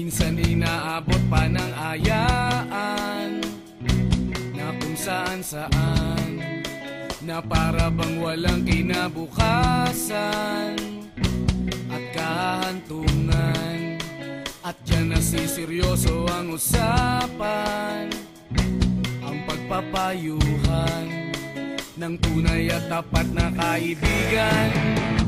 Minsan inaabot pa ng ayaan Na kung saan saan Na para bang walang kinabukasan At kahantungan. At dyan nasiseryoso ang usapan Ang pagpapayuhan Ng tunay at tapat na kaibigan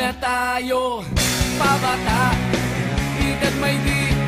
na tayo pabata. Edad may di